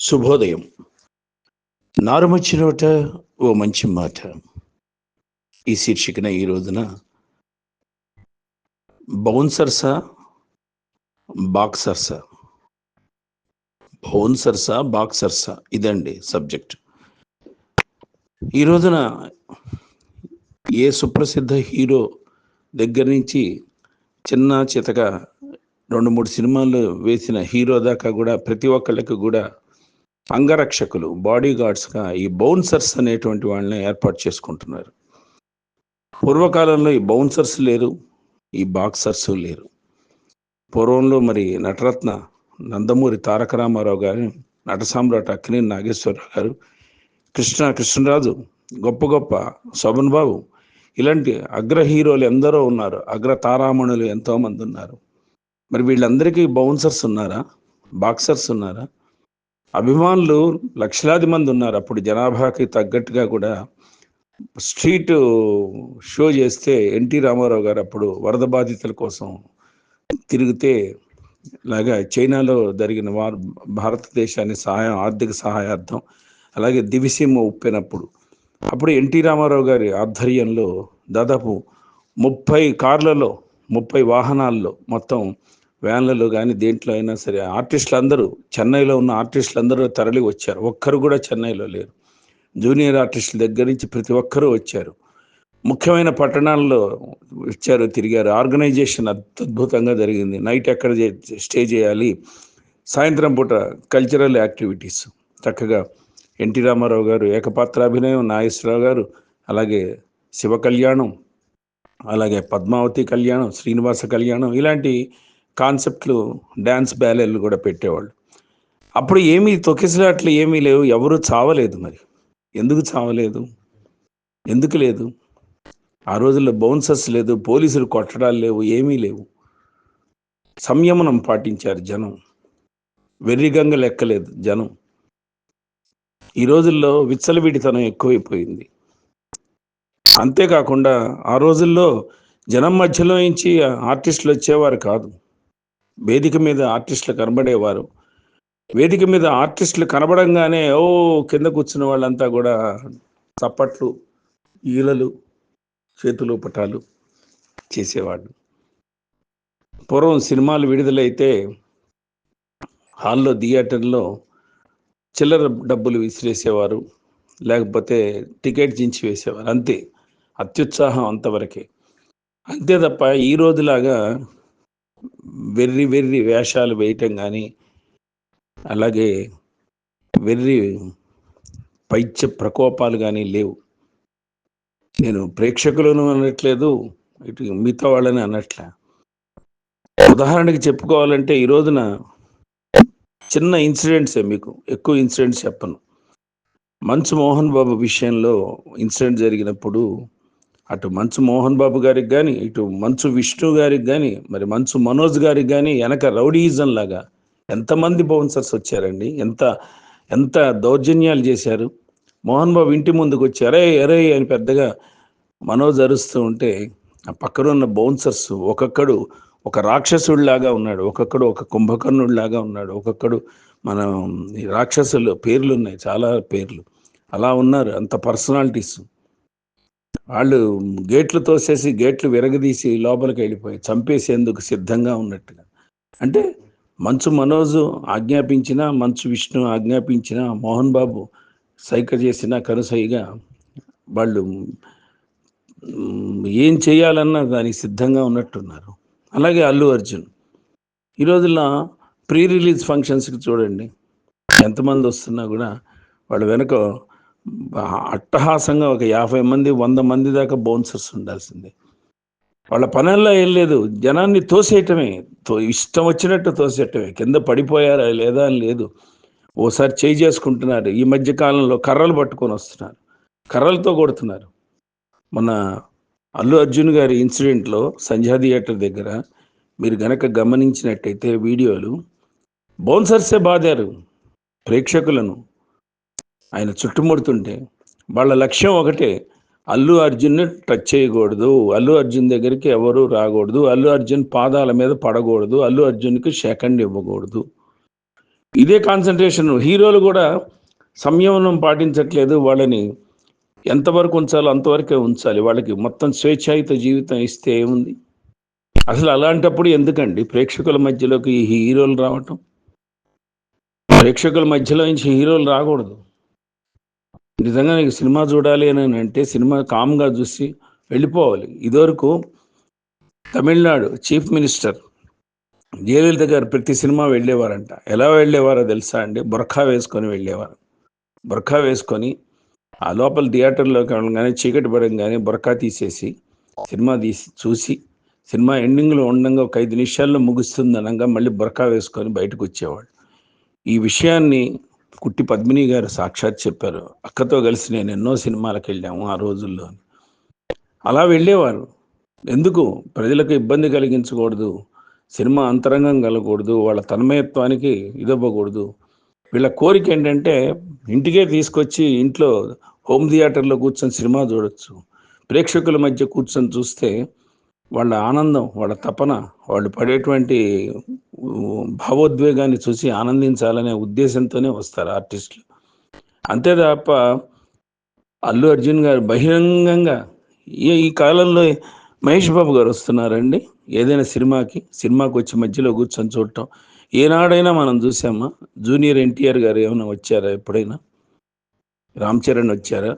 శుభోదయం. నారుమచ్చినోట ఓ మంచి మాట. ఈ శీర్షికన ఈ రోజున బౌన్సర్సా బాక్సర్సా. బౌన్సర్సా బాక్సర్సా ఇదండి సబ్జెక్ట్. ఈ రోజున ఏ సుప్రసిద్ధ హీరో దగ్గర నుంచి చిన్న చితక రెండు మూడు సినిమాలు వేసిన హీరో దాకా కూడా ప్రతి ఒక్కళ్ళకి కూడా అంగరక్షకులు బాడీ గార్డ్స్గా ఈ బౌన్సర్స్ అనేటువంటి వాళ్ళని ఏర్పాటు చేసుకుంటున్నారు. పూర్వకాలంలో ఈ బౌన్సర్స్ లేరు ఈ బాక్సర్స్ లేరు. పూర్వంలో మరి నటరత్న నందమూరి తారక రామారావు గారు నట సామ్రాట్ అక్కినే నాగేశ్వరరావు గారు కృష్ణ కృష్ణరాజు గొప్ప గొప్ప శోభన్ బాబు ఇలాంటి అగ్ర హీరోలు ఎందరో ఉన్నారు అగ్ర తారామణులు ఎంతోమంది ఉన్నారు. మరి వీళ్ళందరికీ బౌన్సర్స్ ఉన్నారా? బాక్సర్స్ ఉన్నారా? అభిమానులు లక్షలాది మంది ఉన్నారు. అప్పుడు జనాభాకి తగ్గట్టుగా కూడా స్ట్రీట్ షో చేస్తే ఎన్టీ రామారావు గారు అప్పుడు వరద బాధితుల కోసం తిరిగితే లాగా చైనాలో జరిగిన వారు భారతదేశాన్ని సహాయం ఆర్థిక సహాయార్థం అలాగే దివిసీమ ఉప్పినప్పుడు. అప్పుడు ఎన్టీ రామారావు గారి ఆధ్వర్యంలో దాదాపు ముప్పై కార్లలో ముప్పై వాహనాల్లో మొత్తం వ్యాన్లలో కానీ దేంట్లో అయినా సరే ఆర్టిస్టులు అందరూ చెన్నైలో ఉన్న ఆర్టిస్టులు అందరూ తరలి వచ్చారు. ఒక్కరు కూడా చెన్నైలో లేరు. జూనియర్ ఆర్టిస్టుల దగ్గర నుంచి ప్రతి ఒక్కరూ వచ్చారు. ముఖ్యమైన పట్టణాల్లో వచ్చారు తిరిగారు. ఆర్గనైజేషన్ అద్భుతంగా జరిగింది. నైట్ ఎక్కడ స్టే చేయాలి? సాయంత్రం పూట కల్చరల్ యాక్టివిటీస్. చక్కగా ఎన్టీ రామారావు గారు ఏకపాత్రాభినయం నాగేశ్వరరావు గారు అలాగే శివ కళ్యాణం అలాగే పద్మావతి కళ్యాణం శ్రీనివాస కళ్యాణం ఇలాంటి కాన్సెప్ట్లు డ్యాన్స్ బ్యాలెలు కూడా పెట్టేవాళ్ళు. అప్పుడు ఏమీ తొక్కిసలాట్లు ఏమీ లేవు ఎవరు చావలేదు మరి. ఎందుకు చావలేదు? ఎందుకు లేదు? ఆ రోజుల్లో బౌన్సర్స్ లేదు పోలీసులు కొట్టడాలు లేవు ఏమీ లేవు. సంయమనం పాటించారు జనం. వెర్రిగంగ లెక్కలేదు జనం. ఈ రోజుల్లో విచ్చలవిడితనం ఎక్కువైపోయింది. అంతేకాకుండా ఆ రోజుల్లో జనం మధ్యలో నుంచి ఆర్టిస్టులు వచ్చేవారు కాదు. వేదిక మీద ఆర్టిస్టులు కనబడేవారు. వేదిక మీద ఆర్టిస్టులు కనబడంగానే ఓ కింద కూర్చున్న వాళ్ళంతా కూడా చప్పట్లు ఈలలు చేతులు పటాలు చేసేవాళ్ళు. పూర్వం సినిమాలు విడుదలైతే హాల్లో థియేటర్లో చిల్లర డబ్బులు విసిరేసేవారు. లేకపోతే టికెట్ చించి వేసేవారు. అంతే. అత్యుత్సాహం అంతవరకే. అంతే తప్ప ఈ రోజులాగా వెర్రి వెర్రి వేషాలు వేయటం కానీ అలాగే వెర్రి పైత్య ప్రకోపాలు కానీ లేవు. నేను ప్రేక్షకులను అనట్లేదు ఇటు మిగతా వాళ్ళని అనట్లే. ఉదాహరణకి చెప్పుకోవాలంటే ఈ రోజున చిన్న ఇన్సిడెంట్సే మీకు ఎక్కువ ఇన్సిడెంట్స్ చెప్పను. మంచు మోహన్ బాబు విషయంలో ఇన్సిడెంట్ జరిగినప్పుడు అటు మంచు మోహన్ బాబు గారికి కానీ ఇటు మంచు విష్ణు గారికి కానీ మరి మంచు మనోజ్ గారికి కానీ వెనక రౌడీయిజం లాగా ఎంతమంది బౌన్సర్స్ వచ్చారండి? ఎంత ఎంత దౌర్జన్యాలు చేశారు? మోహన్ బాబు ఇంటి ముందుకు వచ్చి అరే అరే అని పెద్దగా మనోజ్ అరుస్తూ ఉంటే ఆ పక్కనున్న బౌన్సర్స్ ఒక్కొక్కడు ఒక రాక్షసుడిలాగా ఉన్నాడు ఒక్కొక్కడు ఒక కుంభకర్ణుడిలాగా ఉన్నాడు ఒక్కొక్కడు మన ఈ రాక్షసులు పేర్లు ఉన్నాయి చాలా పేర్లు. అలా ఉన్నారు అంత పర్సనాలిటీస్. వాళ్ళు గేట్లు తోసేసి గేట్లు విరగదీసి లోపలికి వెళ్ళిపోయి చంపేసేందుకు సిద్ధంగా ఉన్నట్టుగా. అంటే మంచు మనోజు ఆజ్ఞాపించిన మంచు విష్ణు ఆజ్ఞాపించిన మోహన్ బాబు సైక చేసిన కనుసైగా వాళ్ళు ఏం చేయాలన్నా దానికి సిద్ధంగా ఉన్నట్టున్నారు. అలాగే అల్లు అర్జున్. ఈ రోజుల్లో ప్రీ రిలీజ్ ఫంక్షన్స్కి చూడండి ఎంతమంది వస్తున్నా కూడా వాళ్ళు వెనక అట్టహాసంగా ఒక యాభై మంది వంద మంది దాకా బౌన్సర్స్ ఉండాల్సిందే. వాళ్ళ పనుల్లో ఏం లేదు. జనాన్ని తోసేయటమే. తో ఇష్టం వచ్చినట్టు తోసేయటమే. కింద పడిపోయారా లేదా అని లేదు. ఓసారి చేయి చేసుకుంటున్నారు. ఈ మధ్య కాలంలో కర్రలు పట్టుకొని వస్తున్నారు. కర్రలతో కొడుతున్నారు. మన అల్లు అర్జున్ గారి ఇన్సిడెంట్లో సంధ్యా థియేటర్ దగ్గర మీరు గనక గమనించినట్టయితే వీడియోలు బౌన్సర్సే బాధారు ప్రేక్షకులను. ఆయన చుట్టుముడుతుంటే వాళ్ళ లక్ష్యం ఒకటే అల్లు అర్జున్ని టచ్ చేయకూడదు అల్లు అర్జున్ దగ్గరికి ఎవరు రాకూడదు అల్లు అర్జున్ పాదాల మీద పడకూడదు అల్లు అర్జున్కి సెకండ్ ఇవ్వకూడదు. ఇదే కాన్సన్ట్రేషన్ హీరోలు కూడా సంయమనం పాటించట్లేదు వాళ్ళని. ఎంతవరకు ఉంచాలో అంతవరకే ఉంచాలి. వాళ్ళకి మొత్తం స్వేచ్ఛాయుత జీవితం ఇస్తే ఏముంది? అసలు అలాంటప్పుడు ఎందుకండి ప్రేక్షకుల మధ్యలోకి ఈ హీరోలు రావటం? ప్రేక్షకుల మధ్యలో నుంచి హీరోలు రాకూడదు. నిజంగా నీకు సినిమా చూడాలి అని అంటే సినిమా కామ్గా చూసి వెళ్ళిపోవాలి. ఇదివరకు తమిళనాడు చీఫ్ మినిస్టర్ జయలలిత గారు ప్రతి సినిమా వెళ్ళేవారంట. ఎలా వెళ్ళేవారో తెలుసా అండి? బుర్ఖా వేసుకొని వెళ్ళేవారు. బుర్ఖా వేసుకొని ఆ లోపల థియేటర్లోకి కానీ చీకటి పడంగానే బుర్ఖా తీసేసి సినిమా తీసి చూసి సినిమా ఎండింగ్లో ఉండగా ఒక ఐదు నిమిషాల్లో ముగుస్తుంది అనగా మళ్ళీ బుర్ఖా వేసుకొని బయటకు వచ్చేవాడు ఈ విషయాన్ని కుట్టి పద్మిని గారు సాక్షాత్ చెప్పారు అక్కతో కలిసి నేను ఎన్నో సినిమాలకు వెళ్ళాము ఆ రోజుల్లో. అలా వెళ్ళేవారు. ఎందుకు? ప్రజలకు ఇబ్బంది కలిగించకూడదు. సినిమా అంతరంగం కలగకూడదు. వాళ్ళ తన్మయత్వానికి ఇదవ్వకూడదు. వీళ్ళ కోరిక ఏంటంటే ఇంటికే తీసుకొచ్చి ఇంట్లో హోమ్ థియేటర్లో కూర్చొని సినిమా చూడొచ్చు. ప్రేక్షకుల మధ్య కూర్చొని చూస్తే వాళ్ళ ఆనందం వాళ్ళ తపన వాళ్ళు పడేటువంటి భావోద్వేగాన్ని చూసి ఆనందించాలనే ఉద్దేశంతోనే వస్తారు ఆర్టిస్టులు. అంతే తప్ప అల్లు అర్జున్ గారు బహిరంగంగా ఈ ఈ కాలంలో మహేష్ బాబు గారు వస్తున్నారండి? ఏదైనా సినిమాకి సినిమాకి వచ్చి మధ్యలో కూర్చొని చూడటం. ఏనాడైనా మనం చూసామా? జూనియర్ ఎన్టీఆర్ గారు ఏమైనా వచ్చారా ఎప్పుడైనా? రామ్ చరణ్ వచ్చారా?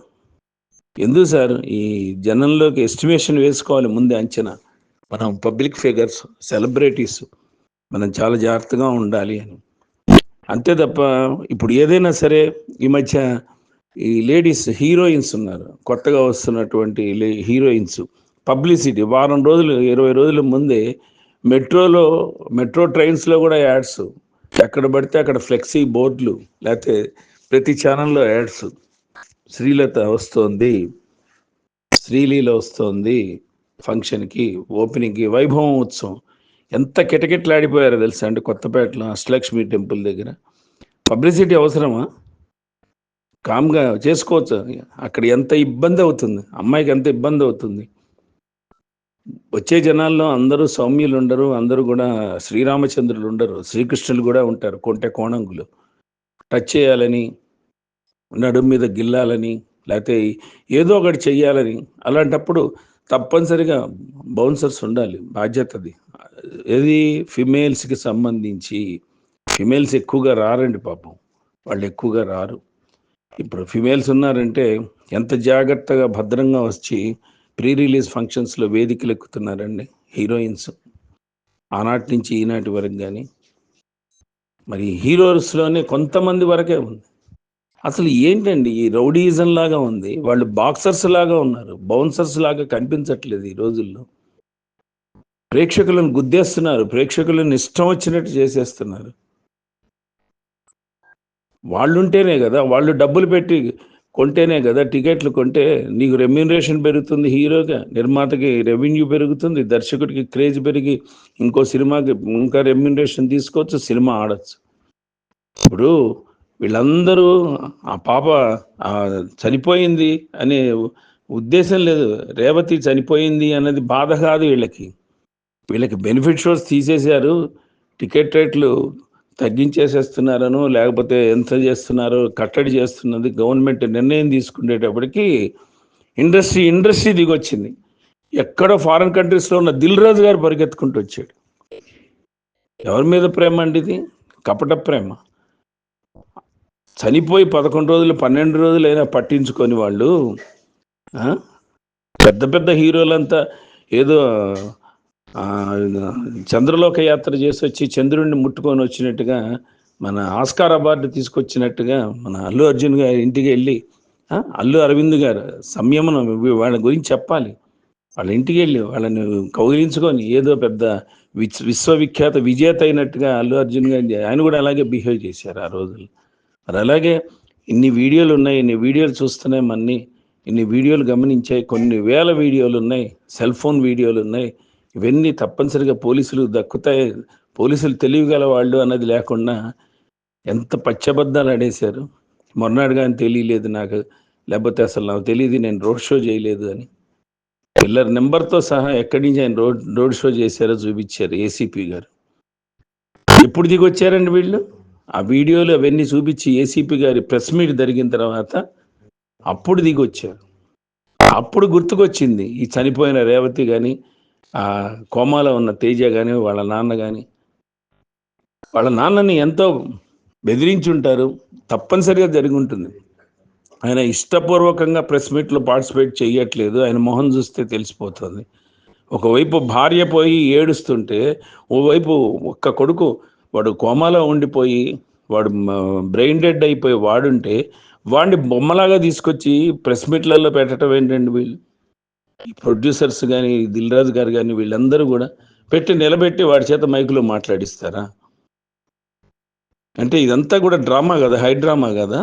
ఎందుకు సార్? ఈ జనంలోకి ఎస్టిమేషన్ వేసుకోవాలి ముందే అంచనా. మనం పబ్లిక్ ఫిగర్స్ సెలబ్రిటీస్ మనం చాలా జాగ్రత్తగా ఉండాలి అని. అంతే తప్ప ఇప్పుడు ఏదైనా సరే ఈ మధ్య ఈ లేడీస్ హీరోయిన్స్ ఉన్నారు. కొత్తగా వస్తున్నటువంటి హీరోయిన్స్. పబ్లిసిటీ వారం రోజులు ఇరవై రోజుల ముందే మెట్రోలో మెట్రో ట్రైన్స్లో కూడా యాడ్స్. ఎక్కడ పడితే అక్కడ ఫ్లెక్సీ బోర్డులు లేకపోతే ప్రతి ఛానల్లో యాడ్స్. శ్రీలత వస్తోంది. శ్రీలీల వస్తోంది. ఫంక్షన్కి ఓపెనింగ్కి వైభవం ఉత్సవం. ఎంత కిటకిటలాడిపోయారో తెలుసా అంటే కొత్తపేటలో అష్టలక్ష్మి టెంపుల్ దగ్గర. పబ్లిసిటీ అవసరమా? కామ్గా చేసుకోవచ్చు. అక్కడ ఎంత ఇబ్బంది అవుతుంది? అమ్మాయికి ఎంత ఇబ్బంది అవుతుంది? వచ్చే జనాల్లో అందరూ సౌమ్యులు ఉండరు. అందరూ కూడా శ్రీరామచంద్రులు ఉండరు. శ్రీకృష్ణులు కూడా ఉంటారు. కొంటె కోణంగులు. టచ్ చేయాలని నడుము మీద గిల్లాలని లేకపోతే ఏదో ఒకటి చెయ్యాలని అలాంటప్పుడు తప్పనిసరిగా బౌన్సర్స్ ఉండాలి. బాధ్యత అది. ఏది? ఫిమేల్స్కి సంబంధించి ఫిమేల్స్ ఎక్కువగా రారండి పాపం. వాళ్ళు ఎక్కువగా రారు. ఇప్పుడు ఫిమేల్స్ ఉన్నారంటే ఎంత జాగ్రత్తగా భద్రంగా వచ్చి ప్రీ రిలీజ్ ఫంక్షన్స్లో వేదికలు ఎక్కుతున్నారండి హీరోయిన్స్. ఆనాటి నుంచి ఈనాటి వరకు కానీ మరి హీరోస్లోనే కొంతమంది వరకే ఉంది. అసలు ఏంటండి ఈ రౌడీజం లాగా ఉంది? వాళ్ళు బాక్సర్స్ లాగా ఉన్నారు. బౌన్సర్స్ లాగా కనిపించట్లేదు ఈ రోజుల్లో. ప్రేక్షకులను గుద్దేస్తున్నారు. ప్రేక్షకులను ఇష్టం వచ్చినట్టు చేసేస్తున్నారు. వాళ్ళుంటేనే కదా వాళ్ళు డబ్బులు పెట్టి కొంటేనే కదా టికెట్లు కొంటే నీకు రెమ్యూనరేషన్ పెరుగుతుంది హీరోగా నిర్మాతకి రెవెన్యూ పెరుగుతుంది దర్శకుడికి క్రేజ్ పెరిగి ఇంకో సినిమాకి ఇంకా రెమ్యూనరేషన్ తీసుకోవచ్చు సినిమా ఆడచ్చు. ఇప్పుడు వీళ్ళందరూ ఆ పాప చనిపోయింది అనే ఉద్దేశం లేదు. రేవతి చనిపోయింది అన్నది బాధ కాదు వీళ్ళకి. వీళ్ళకి బెనిఫిట్ షోస్ తీసేశారు. టికెట్ రేట్లు తగ్గించేసేస్తున్నారను లేకపోతే ఎంత చేస్తున్నారో కట్టడి చేస్తున్నది గవర్నమెంట్ నిర్ణయం తీసుకునేటప్పటికి ఇండస్ట్రీ ఇండస్ట్రీ దిగొచ్చింది. ఎక్కడో ఫారిన్ కంట్రీస్లో ఉన్న దిల్ రాజు గారు పరిగెత్తుకుంటూ వచ్చాడు. ఎవరి మీద ప్రేమ అండి ఇది? కపట ప్రేమ. చనిపోయి పదకొండు రోజులు పన్నెండు రోజులు అయినా పట్టించుకొని వాళ్ళు పెద్ద పెద్ద హీరోలంతా ఏదో చంద్రలోక యాత్ర చేసి వచ్చి చంద్రుడిని ముట్టుకొని వచ్చినట్టుగా మన ఆస్కార్ అవార్డు తీసుకొచ్చినట్టుగా మన అల్లు అర్జున్ గారి ఇంటికి వెళ్ళి అల్లు అరవింద్ గారు సంయమనం వాళ్ళ గురించి చెప్పాలి. వాళ్ళ ఇంటికి వెళ్ళి వాళ్ళని కౌగిలించుకొని ఏదో పెద్ద విశ్వవిఖ్యాత విజేత అయినట్టుగా అల్లు అర్జున్ గారి ఆయన కూడా అలాగే బిహేవ్ చేశారు ఆ రోజులు మరి అలాగే ఇన్ని వీడియోలు ఉన్నాయి ఇన్ని వీడియోలు చూస్తున్నాయి మన్ని ఇన్ని వీడియోలు గమనించాయి కొన్ని వేల వీడియోలు ఉన్నాయి సెల్ ఫోన్ వీడియోలు ఉన్నాయి. ఇవన్నీ తప్పనిసరిగా పోలీసులు దక్కుతాయి. పోలీసులు తెలియగల వాళ్ళు అన్నది లేకుండా ఎంత పచ్చబద్దాలు ఆడేశారు. మొన్నడు కానీ తెలియలేదు నాకు. లేకపోతే అసలు నాకు తెలియదు నేను రోడ్ షో చేయలేదు అని. పిల్లర్ నెంబర్తో సహా ఎక్కడి నుంచి ఆయన రోడ్ రోడ్ షో చేశారో చూపించారు ఏసీపీ గారు. ఎప్పుడు దిగొచ్చారండి వీళ్ళు? ఆ వీడియోలు అవన్నీ చూపించి ఏసీపీ గారి ప్రెస్ మీట్ జరిగిన తర్వాత అప్పుడు దిగొచ్చారు. అప్పుడు గుర్తుకొచ్చింది ఈ చనిపోయిన రేవతి కానీ ఆ కోమాలో ఉన్న తేజ కానీ వాళ్ళ నాన్న కానీ వాళ్ళ నాన్నని ఎంతో బెదిరించి ఉంటారు తప్పనిసరిగా జరిగి ఉంటుంది ఆయన ఇష్టపూర్వకంగా ప్రెస్ మీట్లో పార్టిసిపేట్ చేయట్లేదు ఆయన మొహం చూస్తే తెలిసిపోతుంది. ఒకవైపు భార్య పోయి ఏడుస్తుంటే ఓవైపు ఒక్క కొడుకు వాడు కోమాలో ఉండిపోయి వాడు బ్రెయిన్ డెడ్ అయిపోయి వాడుంటే వాడిని బొమ్మలాగా తీసుకొచ్చి ప్రెస్ మీట్లలో పెట్టడం ఏంటండి వీళ్ళు? ప్రొడ్యూసర్స్ కానీ దిల్రాజు గారు కానీ వీళ్ళందరూ కూడా పెట్టి నిలబెట్టి వాడి చేత మైకులో మాట్లాడిస్తారా? అంటే ఇదంతా కూడా డ్రామా కదా? హై డ్రామా కదా?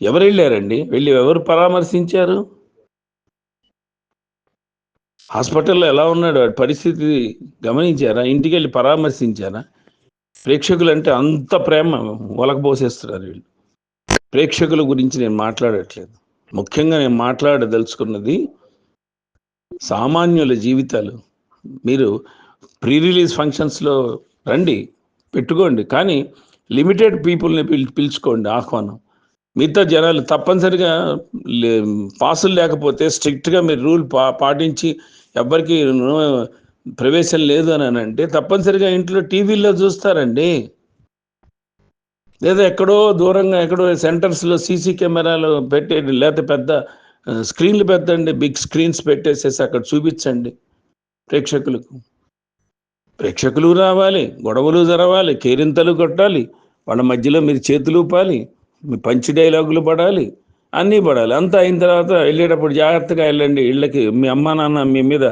ఎవరు వెళ్ళారండి వెళ్ళి ఎవరు పరామర్శించారు? హాస్పిటల్లో ఎలా ఉన్నాడు? వాడి పరిస్థితి గమనించారా? ఇంటికి వెళ్ళి పరామర్శించారా? ప్రేక్షకులు అంటే అంత ప్రేమ వలకపోసేస్తున్నారు వీళ్ళు. ప్రేక్షకుల గురించి నేను మాట్లాడట్లేదు. ముఖ్యంగా నేను మాట్లాడదలుచుకున్నది సామాన్యుల జీవితాలు. మీరు ప్రీ రిలీజ్ ఫంక్షన్స్లో రండి పెట్టుకోండి కానీ లిమిటెడ్ పీపుల్ని పిల్ పిలుచుకోండి ఆహ్వానం. మిగతా జనాలు తప్పనిసరిగా పాసులు లేకపోతే స్ట్రిక్ట్గా మీరు రూల్ పా పాటించి ఎవరికి ప్రవేశం లేదు అని అంటే తప్పనిసరిగా ఇంట్లో టీవీల్లో చూస్తారండి. లేదా ఎక్కడో దూరంగా ఎక్కడో సెంటర్స్లో సీసీ కెమెరాలు పెట్టేది లేకపోతే పెద్ద స్క్రీన్లు పెట్టండి. బిగ్ స్క్రీన్స్ పెట్టేసేసి అక్కడ చూపించండి ప్రేక్షకులకు. ప్రేక్షకులు రావాలి గొడవలు జరగాలి కేరింతలు కొట్టాలి వాళ్ళ మధ్యలో మీరు చేతులు ఊపాలి మీ పంచి డైలాగులు పడాలి అన్నీ పడాలి. అంతా అయిన తర్వాత వెళ్ళేటప్పుడు జాగ్రత్తగా వెళ్ళండి. ఇళ్ళకి మీ అమ్మ నాన్న మీ మీద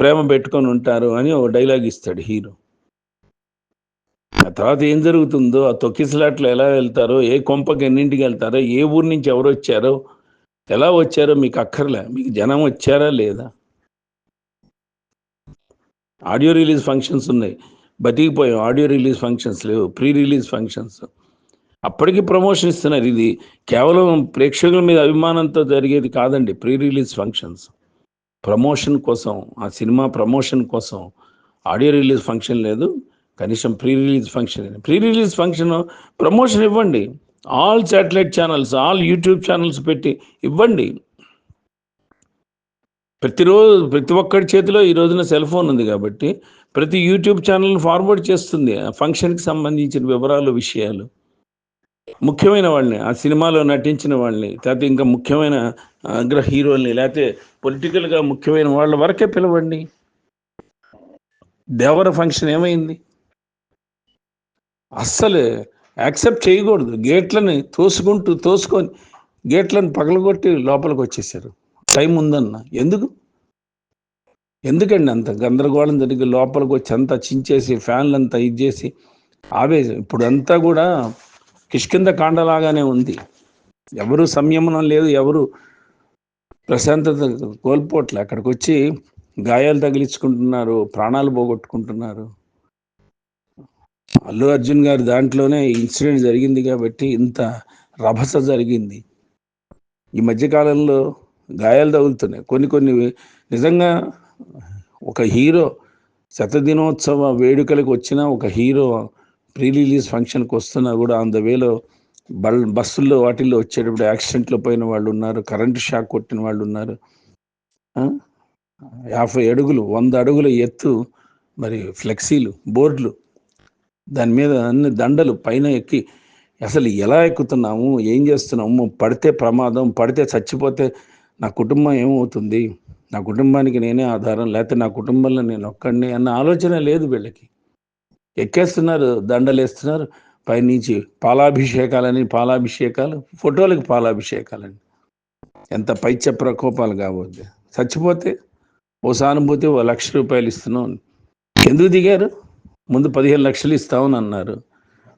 ప్రేమ పెట్టుకొని ఉంటారు అని ఒక డైలాగ్ ఇస్తాడు హీరో. ఆ తర్వాత ఏం జరుగుతుందో ఆ తొక్కిసలాట్లు ఎలా వెళ్తారో ఏ కొంపకి ఎన్నింటికి వెళ్తారో ఏ ఊరి నుంచి ఎవరు వచ్చారో ఎలా వచ్చారో మీకు అక్కర్లే. మీకు జనం వచ్చారా లేదా? ఆడియో రిలీజ్ ఫంక్షన్స్ ఉన్నాయి. బతికిపోయాం. ఆడియో రిలీజ్ ఫంక్షన్స్ లేవు. Pre release functions. అప్పటికి ప్రమోషన్ ఇస్తున్నారు. ఇది కేవలం ప్రేక్షకుల మీద అభిమానంతో జరిగేది కాదండి. ప్రీ రిలీజ్ ఫంక్షన్స్ ప్రమోషన్ కోసం ఆ సినిమా ప్రమోషన్ కోసం ఆడియో రిలీజ్ ఫంక్షన్ లేదు. కనీసం pre release function pre release function promotion ఇవ్వండి. All satellite channels all YouTube channels పెట్టి ఇవ్వండి. ప్రతిరోజు ప్రతి ఒక్కరి చేతిలో ఈ రోజున సెల్ ఫోన్ ఉంది కాబట్టి ప్రతి యూట్యూబ్ ఛానల్ని ఫార్వర్డ్ చేస్తుంది. ఆ ఫంక్షన్కి సంబంధించిన వివరాలు విషయాలు. ముఖ్యమైన వాళ్ళని ఆ సినిమాలో నటించిన వాళ్ళని లేకపోతే ఇంకా ముఖ్యమైన అగ్ర హీరోల్ని లేకపోతే పొలిటికల్గా ముఖ్యమైన వాళ్ళ వరకే పిలవండి. దేవర ఫంక్షన్ ఏమైంది? అస్సలు యాక్సెప్ట్ చేయకూడదు. గేట్లని తోసుకుంటూ తోసుకొని గేట్లను పగలగొట్టి లోపలికి వచ్చేసారు. టైం ఉందన్న. ఎందుకు? ఎందుకండి అంత గందరగోళం జరిగి లోపలికి వచ్చి అంతా చించేసి ఫ్యాన్లు అంతా ఇది చేసి ఆవేశం. ఇప్పుడు అంతా కూడా కిష్కింద కాండలాగానే ఉంది. ఎవరు సంయమనం లేదు ఎవరు ప్రశాంతత కోల్పోట్లే. అక్కడికి వచ్చి గాయాలు తగిలించుకుంటున్నారు ప్రాణాలు పోగొట్టుకుంటున్నారు. అల్లు అర్జున్ గారు దాంట్లోనే ఇన్సిడెంట్ జరిగింది కాబట్టి ఇంత రభస జరిగింది. ఈ మధ్యకాలంలో గాయాలు తగులుతున్నాయి. కొన్ని కొన్ని నిజంగా ఒక హీరో శతదినోత్సవ వేడుకలకు వచ్చిన ఒక హీరో ప్రీ రిలీజ్ ఫంక్షన్కి వస్తున్నా కూడా ఆన్ ద వేలో బల్ బస్సుల్లో వాటిల్లో వచ్చేటప్పుడు యాక్సిడెంట్లో పోయిన వాళ్ళు ఉన్నారు కరెంటు షాక్ కొట్టిన వాళ్ళు ఉన్నారు. యాభై అడుగులు వంద అడుగుల ఎత్తు మరి ఫ్లెక్సీలు బోర్డులు. దాని మీద అన్ని దండలు పైన ఎక్కి అసలు ఎలా ఎక్కుతున్నాము ఏం చేస్తున్నాము పడితే ప్రమాదం పడితే చచ్చిపోతే నా కుటుంబం ఏమవుతుంది? నా కుటుంబానికి నేనే ఆధారం లేకపోతే నా కుటుంబంలో నేను ఒక్కడిని అన్న ఆలోచన లేదు వీళ్ళకి. ఎక్కేస్తున్నారు దండలేస్తున్నారు. పైనుంచి పాలాభిషేకాలని పాలాభిషేకాలు ఫోటోలకు పాలాభిషేకాలని. ఎంత పైచ్య ప్రకోపాలు కావద్దు చచ్చిపోతే ఓ సానుభూతి ఓ లక్ష రూపాయలు ఇస్తున్నాం. ఎందుకు దిగారు? ముందు పదిహేను లక్షలు ఇస్తామని అన్నారు.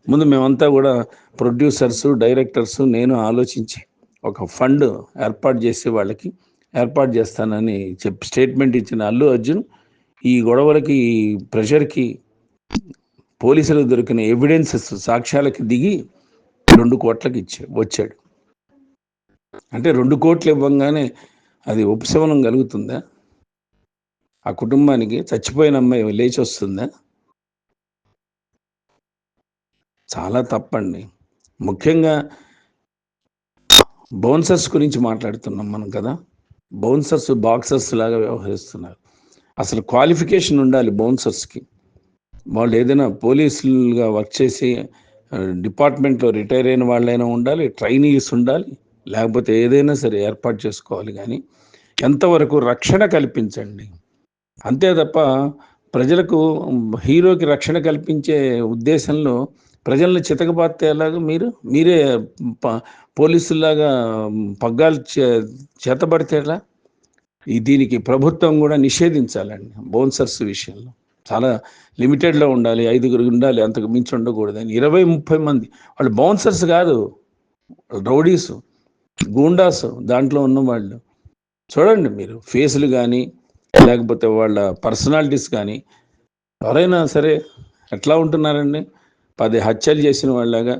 ముందు మేమంతా కూడా ప్రొడ్యూసర్స్ డైరెక్టర్స్ నేను ఆలోచించి ఒక ఫండ్ ఏర్పాటు చేసే వాళ్ళకి ఏర్పాటు చేస్తానని చెప్పి స్టేట్మెంట్ ఇచ్చిన అల్లు అర్జున్ ఈ గొడవలకి ఈ ప్రెషర్కి పోలీసులు దొరికిన ఎవిడెన్సెస్ సాక్ష్యాలకి దిగి రెండు కోట్లకి ఇచ్చా వచ్చాడు. అంటే రెండు కోట్లు ఇవ్వంగానే అది ఉపశమనం కలుగుతుందా? ఆ కుటుంబానికి చచ్చిపోయిన అమ్మాయి లేచి వస్తుందా? చాలా తప్పండి. ముఖ్యంగా బౌన్సర్స్ గురించి మాట్లాడుతున్నాం మనం కదా. బౌన్సర్స్ బాక్సర్స్ లాగా వ్యవహరిస్తున్నారు. అసలు క్వాలిఫికేషన్ ఉండాలి బౌన్సర్స్కి. వాళ్ళు ఏదైనా పోలీసులుగా వర్క్ చేసి డిపార్ట్మెంట్లో రిటైర్ అయిన వాళ్ళైనా ఉండాలి ట్రైనీస్ ఉండాలి లేకపోతే ఏదైనా సరే ఏర్పాటు చేసుకోవాలి. కానీ ఎంతవరకు రక్షణ కల్పించండి? అంతే తప్ప ప్రజలకు హీరోకి రక్షణ కల్పించే ఉద్దేశంలో ప్రజల్ని చితకబాస్తే మీరు? మీరే ప పోలీసులాగా పగ్గాలు చే చేతబడితే ఎలా? దీనికి ప్రభుత్వం కూడా నిషేధించాలండి బౌన్సర్స్ విషయంలో. చాలా లిమిటెడ్లో ఉండాలి ఐదుగురు ఉండాలి అంతకు మించి ఉండకూడదు అని ఇరవై ముప్పై మంది. వాళ్ళు బౌన్సర్స్ కాదు రౌడీస్ గూండాస్ దాంట్లో ఉన్న వాళ్ళు. చూడండి మీరు ఫేసులు కానీ లేకపోతే వాళ్ళ పర్సనాలిటీస్ కానీ ఎవరైనా సరే ఎట్లా ఉంటున్నారండి? పది హత్యలు చేసిన వాళ్ళగా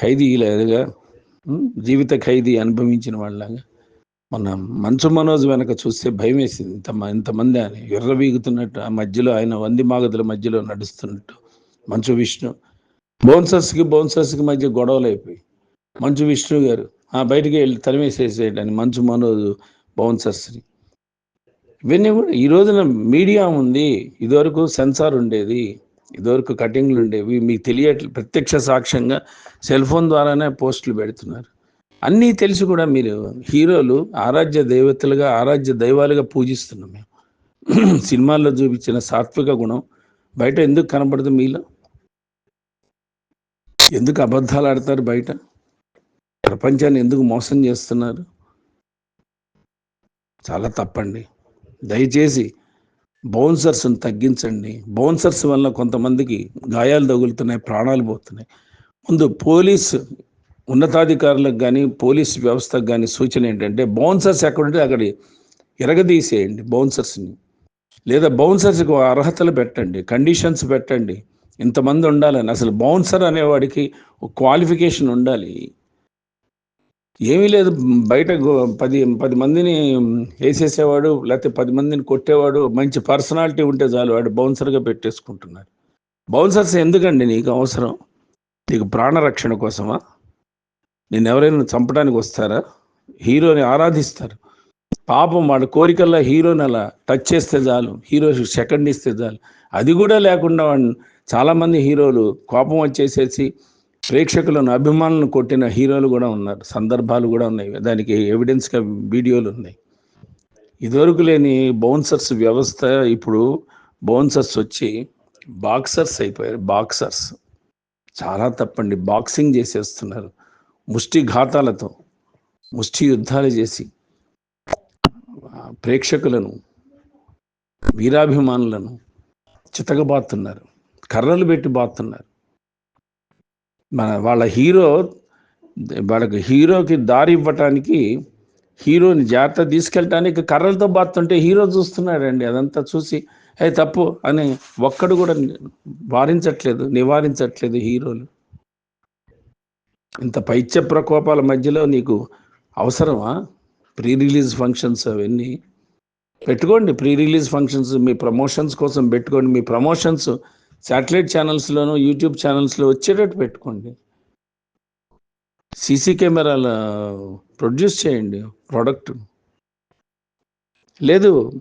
ఖైదీలాగా ఉం, జీవిత ఖైదీ అనుభవించిన వాళ్ళలాగా. మన మంచు మనోజ్ వెనక చూస్తే భయం వేసింది ఇంత ఇంతమంది అని. ఎర్రవీగుతున్నట్టు ఆ మధ్యలో ఆయన వంది మాగదుల మధ్యలో నడుస్తున్నట్టు. మంచు విష్ణు. బౌన్సర్స్కి బౌన్సర్స్కి మధ్య గొడవలు అయిపోయి మంచు విష్ణు గారు ఆ బయటికి వెళ్ళి తరిమేసేసేయడానికి మంచు మనోజ్ బౌన్సర్స్ని. ఇవన్నీ కూడా ఈ రోజున మీడియా ఉంది. ఇదివరకు సెన్సార్ ఉండేది. ఇదివరకు కటింగ్లు ఉండేవి. మీకు తెలియట్లే. ప్రత్యక్ష సాక్ష్యంగా సెల్ ఫోన్ ద్వారానే పోస్టులు పెడుతున్నారు. అన్నీ తెలిసి కూడా మీరు హీరోలు ఆరాధ్య దేవతలుగా ఆరాధ్య దైవాలుగా పూజిస్తున్నాం మేము. సినిమాల్లో చూపించిన సాత్విక గుణం బయట ఎందుకు కనబడదు మీలో? ఎందుకు అబద్ధాలు ఆడతారు బయట? ప్రపంచాన్ని ఎందుకు మోసం చేస్తున్నారు? చాలా తప్పండి. దయచేసి బౌన్సర్స్ని తగ్గించండి. బౌన్సర్స్ వల్ల కొంతమందికి గాయాలు తగులుతున్నాయి ప్రాణాలు పోతున్నాయి. ముందు పోలీస్ ఉన్నతాధికారులకు కానీ పోలీస్ వ్యవస్థకు కానీ సూచన ఏంటంటే బౌన్సర్స్ ఎక్కడుంటే అక్కడ ఎరగదీసేయండి బౌన్సర్స్ని. లేదా బౌన్సర్స్కి అర్హతలు పెట్టండి కండిషన్స్ పెట్టండి. ఇంతమంది ఉండాలని. అసలు బౌన్సర్ అనేవాడికి ఒక క్వాలిఫికేషన్ ఉండాలి. ఏమీ లేదు బయట పది పది మందిని వేసేసేవాడు లేకపోతే పది మందిని కొట్టేవాడు మంచి పర్సనాలిటీ ఉంటే చాలు వాడు బౌన్సర్గా పెట్టేసుకుంటున్నారు. బౌన్సర్స్ ఎందుకండి నీకు అవసరం? నీకు ప్రాణరక్షణ కోసమా? నేను ఎవరైనా చంపడానికి వస్తారా? హీరోని ఆరాధిస్తారు. పాపం వాళ్ళ కోరికల్లో హీరోని అలా టచ్ చేస్తే చాలు. హీరో సెకండ్ ఇస్తే చాలు. అది కూడా లేకుండా చాలామంది హీరోలు కోపం వచ్చేసేసి ప్రేక్షకులను అభిమానులను కొట్టిన హీరోలు కూడా ఉన్నారు. సందర్భాలు కూడా ఉన్నాయి. దానికి ఎవిడెన్స్గా వీడియోలు ఉన్నాయి. ఇదివరకు లేని బౌన్సర్స్ వ్యవస్థ ఇప్పుడు బౌన్సర్స్ వచ్చి బాక్సర్స్ అయిపోయారు. బాక్సర్స్. చాలా తప్పండి. బాక్సింగ్ చేసేస్తున్నారు. ముష్టి ఘాతాలతో ముష్టి యుద్ధాలు చేసి ప్రేక్షకులను వీరాభిమానులను చితకబాతున్నారు. కర్రలు పెట్టి బాతున్నారు. మన వాళ్ళ హీరో వాళ్ళకి హీరోకి దారి ఇవ్వటానికి హీరోని జాగ్రత్త తీసుకెళ్ళటానికి కర్రలతో బాతుంటే హీరో చూస్తున్నాడండి. అదంతా చూసి ఏ తప్పు అని ఒక్కడు కూడా వారించట్లేదు నివారించట్లేదు హీరోలు. ఇంత పైత్య ప్రకోపాల మధ్యలో నీకు అవసరమా? ప్రీ రిలీజ్ ఫంక్షన్స్ అవన్నీ? పెట్టుకోండి ప్రీ రిలీజ్ ఫంక్షన్స్ మీ ప్రమోషన్స్ కోసం పెట్టుకోండి. మీ ప్రమోషన్స్ శాటిలైట్ ఛానల్స్లోనూ యూట్యూబ్ ఛానల్స్లో వచ్చేటట్టు పెట్టుకోండి. సీసీ కెమెరాల ప్రొడ్యూస్ చేయండి ప్రోడక్ట్. లేదు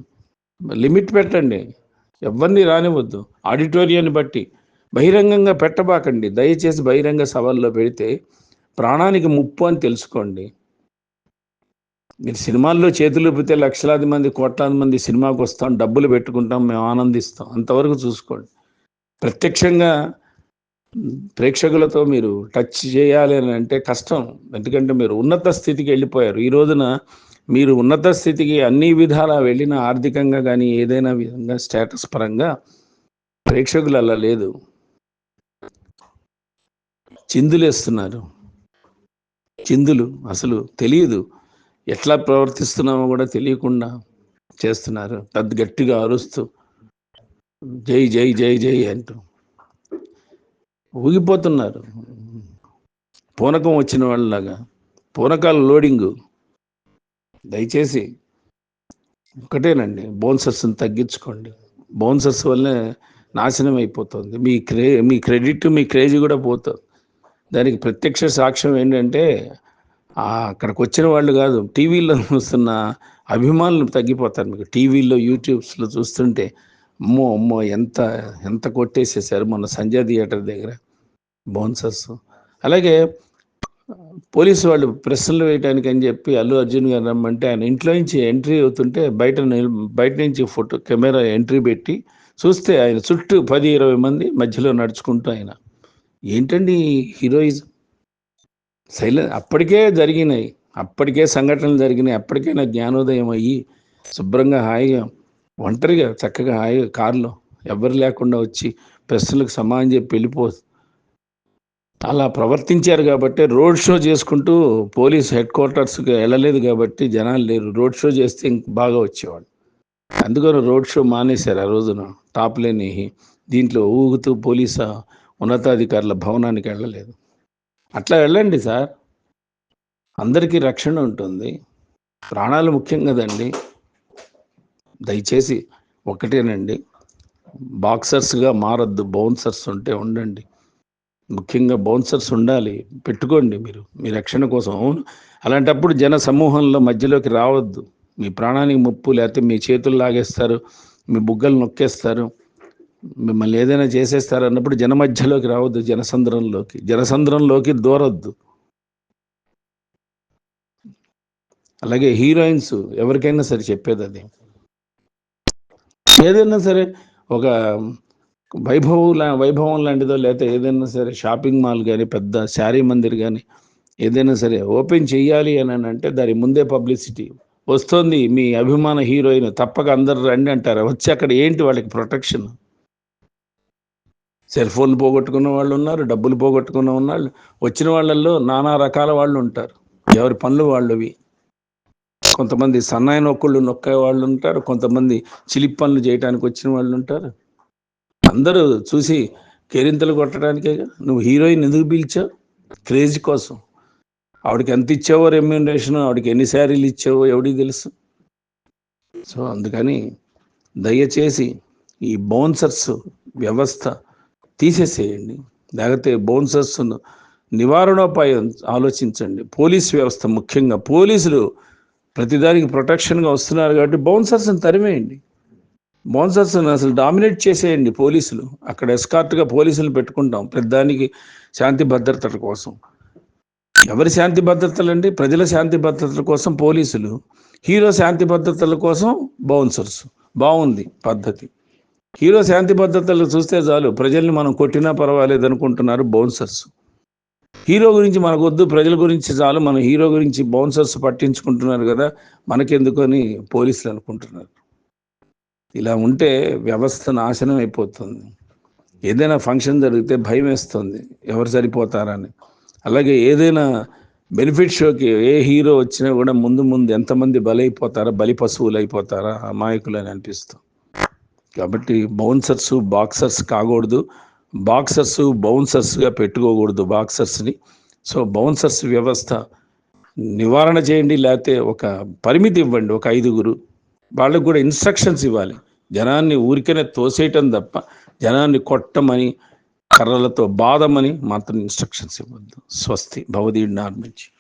లిమిట్ పెట్టండి. ఎవరిని రానివద్దు ఆడిటోరియాన్ని బట్టి బహిరంగంగా పెట్టబాకండి. దయచేసి బహిరంగ సభల్లో పెడితే ప్రాణానికి ముప్పు అని తెలుసుకోండి. మీరు సినిమాల్లో చేతులు ఊపితే లక్షలాది మంది కోట్లాది మంది సినిమాకి వస్తాం డబ్బులు పెట్టుకుంటాం మేము ఆనందిస్తాం. అంతవరకు చూసుకోండి. ప్రత్యక్షంగా ప్రేక్షకులతో మీరు టచ్ చేయాలి అని అంటే కష్టం. ఎందుకంటే మీరు ఉన్నత స్థితికి వెళ్ళిపోయారు. ఈ రోజున మీరు ఉన్నత స్థితికి అన్ని విధాలా వెళ్ళిన ఆర్థికంగా కానీ ఏదైనా విధంగా స్టేటస్ పరంగా ప్రేక్షకులు అలా లేదు. చిందులేస్తున్నారు. చిందులు అసలు తెలియదు. ఎట్లా ప్రవర్తిస్తున్నామో కూడా తెలియకుండా చేస్తున్నారు. పెద్ద గట్టిగా అరుస్తూ జై జై జై జై అంటూ ఊగిపోతున్నారు. పూనకం వచ్చిన వాళ్ళలాగా. పూనకాల లోడింగు. దయచేసి ఒకటేనండి బౌన్సర్స్ని తగ్గించుకోండి. బౌన్సర్స్ వల్లే నాశనం అయిపోతుంది. మీ క్రే మీ క్రెడిట్ మీ క్రేజ్ కూడా పోతుంది దానికి ప్రత్యక్ష సాక్ష్యం ఏంటంటే అక్కడికి వచ్చిన వాళ్ళు కాదు టీవీలో చూస్తున్న అభిమానులు తగ్గిపోతారు మీకు. టీవీలో యూట్యూబ్స్లో చూస్తుంటే అమ్మో అమ్మో ఎంత ఎంత కొట్టేసేసారు మొన్న సంజయ్ థియేటర్ దగ్గర బౌన్సర్స్. అలాగే పోలీసు వాళ్ళు ప్రశ్నలు వేయడానికి అని చెప్పి అల్లు అర్జున్ గారు రమ్మంటే ఆయన ఇంట్లో నుంచి ఎంట్రీ అవుతుంటే బయట బయట నుంచి ఫోటో కెమెరా ఎంట్రీ పెట్టి చూస్తే ఆయన చుట్టూ పది ఇరవై మంది మధ్యలో నడుచుకుంటూ ఆయన. ఏంటండి హీరోయిజం? సైలెంట్ అప్పటికే జరిగినాయి అప్పటికే సంఘటనలు జరిగినాయి అప్పటికే నా జ్ఞానోదయం అయ్యి శుభ్రంగా హాయిగా ఒంటరిగా చక్కగా హాయిగా కారులో ఎవరు లేకుండా వచ్చి ప్రశ్నలకు సమానం చెప్పి వెళ్ళిపో అలా ప్రవర్తించారు కాబట్టి రోడ్ షో చేసుకుంటూ పోలీస్ హెడ్ క్వార్టర్స్కి వెళ్ళలేదు కాబట్టి జనాలు లేరు. రోడ్ షో చేస్తే ఇంక బాగా వచ్చేవాడు అందుకని రోడ్ షో మానేశారు ఆ రోజున. టాప్ లేని దీంట్లో ఊగుతూ పోలీసు ఉన్నతాధికారుల భవనానికి వెళ్ళలేదు. అట్లా వెళ్ళండి సార్. అందరికీ రక్షణ ఉంటుంది. ప్రాణాలు ముఖ్యం కదండి. దయచేసి ఒకటేనండి. బాక్సర్స్గా మారద్దు. బౌన్సర్స్ ఉంటే ఉండండి. ముఖ్యంగా బౌన్సర్స్ ఉండాలి. పెట్టుకోండి మీరు. మీ రక్షణ కోసం. అవును. అలాంటప్పుడు జన సమూహంలో మధ్యలోకి రావద్దు. మీ ప్రాణానికి ముప్పు లేకపోతే మీ చేతులు లాగేస్తారు. మీ బుగ్గలు నొక్కేస్తారు. మిమ్మల్ని ఏదైనా చేసేస్తారు అన్నప్పుడు జన మధ్యలోకి రావద్దు జనసంద్రంలోకి. జనసంద్రంలోకి దూరొద్దు. అలాగే హీరోయిన్స్ ఎవరికైనా సరే చెప్పేది అది. ఏదైనా సరే ఒక వైభవం లా వైభవం లాంటిదో లేకపోతే ఏదైనా సరే షాపింగ్ మాల్ కానీ పెద్ద శారీ మందిర్ కానీ ఏదైనా సరే ఓపెన్ చేయాలి అని అంటే దాని ముందే పబ్లిసిటీ. వస్తుంది మీ అభిమాన హీరోయిన్ తప్పక అందరు రండి అంటారు? వచ్చి అక్కడ ఏంటి వాళ్ళకి ప్రొటెక్షన్? సెల్ ఫోన్లు పోగొట్టుకున్న వాళ్ళు ఉన్నారు డబ్బులు పోగొట్టుకున్న వాళ్ళు. వచ్చిన వాళ్ళల్లో నానా రకాల వాళ్ళు ఉంటారు. ఎవరి పనులు వాళ్ళవి. కొంతమంది సన్నాయి నొక్కుళ్ళు నొక్కే వాళ్ళు ఉంటారు. కొంతమంది చిలిప్ పనులు చేయడానికి వచ్చిన వాళ్ళు ఉంటారు. అందరూ చూసి కేరింతలు కొట్టడానికే నువ్వు హీరోయిన్ ఎందుకు పిలిచావు? క్రేజ్ కోసం. ఆవిడకి ఎంత ఇచ్చావో రెమ్యూనరేషన్ ఆవిడకి ఎన్ని శారీలు ఇచ్చావో ఎవడికి తెలుసు? సో అందుకని దయచేసి ఈ బౌన్సర్స్ వ్యవస్థ తీసేసేయండి. లేకపోతే బౌన్సర్స్ నివారణోపాయం ఆలోచించండి. పోలీస్ వ్యవస్థ ముఖ్యంగా పోలీసులు ప్రతిదానికి ప్రొటెక్షన్గా వస్తున్నారు కాబట్టి బౌన్సర్స్ని తరిమేయండి. బౌన్సర్స్ని అసలు డామినేట్ చేసేయండి పోలీసులు. అక్కడ ఎస్కార్ట్గా పోలీసులు పెట్టుకుంటాం. పెద్దానికి శాంతి భద్రతల కోసం. ఎవరి శాంతి భద్రతలు అండి? ప్రజల శాంతి భద్రతల కోసం పోలీసులు. హీరో శాంతి భద్రతల కోసం బౌన్సర్స్. బాగుంది పద్ధతి. హీరో శాంతి భద్రతలు చూస్తే చాలు. ప్రజల్ని మనం కొట్టినా పర్వాలేదు అనుకుంటున్నారు బౌన్సర్స్. హీరో గురించి మనకు వద్దు ప్రజల గురించి చాలు. మన హీరో గురించి బౌన్సర్స్ పట్టించుకుంటున్నారు కదా మనకెందుకు అని పోలీసులు అనుకుంటున్నారు. ఇలా ఉంటే వ్యవస్థ నాశనం అయిపోతుంది. ఏదైనా ఫంక్షన్ జరిగితే భయం వేస్తుంది. ఎవరు సరిపోతారని. అలాగే ఏదైనా బెనిఫిట్ షోకి ఏ హీరో వచ్చినా కూడా ముందు ముందు ఎంతమంది బలైపోతారా బలి పశువులు అయిపోతారా అమాయకులు అని అనిపిస్తుంది. కాబట్టి బౌన్సర్స్ బాక్సర్స్ కాకూడదు. బాక్సర్స్ బౌన్సర్స్గా పెట్టుకోకూడదు బాక్సర్స్ని. సో బౌన్సర్స్ వ్యవస్థ నివారణ చేయండి లేకపోతే ఒక పరిమితి ఇవ్వండి ఒక ఐదుగురు. వాళ్ళకు కూడా ఇన్స్ట్రక్షన్స్ ఇవ్వాలి. జనాన్ని ఊరికనే తోసేయటం తప్ప జనాన్ని కొట్టమని కర్రలతో బాధమని మాత్రం ఇన్స్ట్రక్షన్స్ ఇవ్వద్దు. స్వస్తి. భవదీయుడిని ఆర్మించి.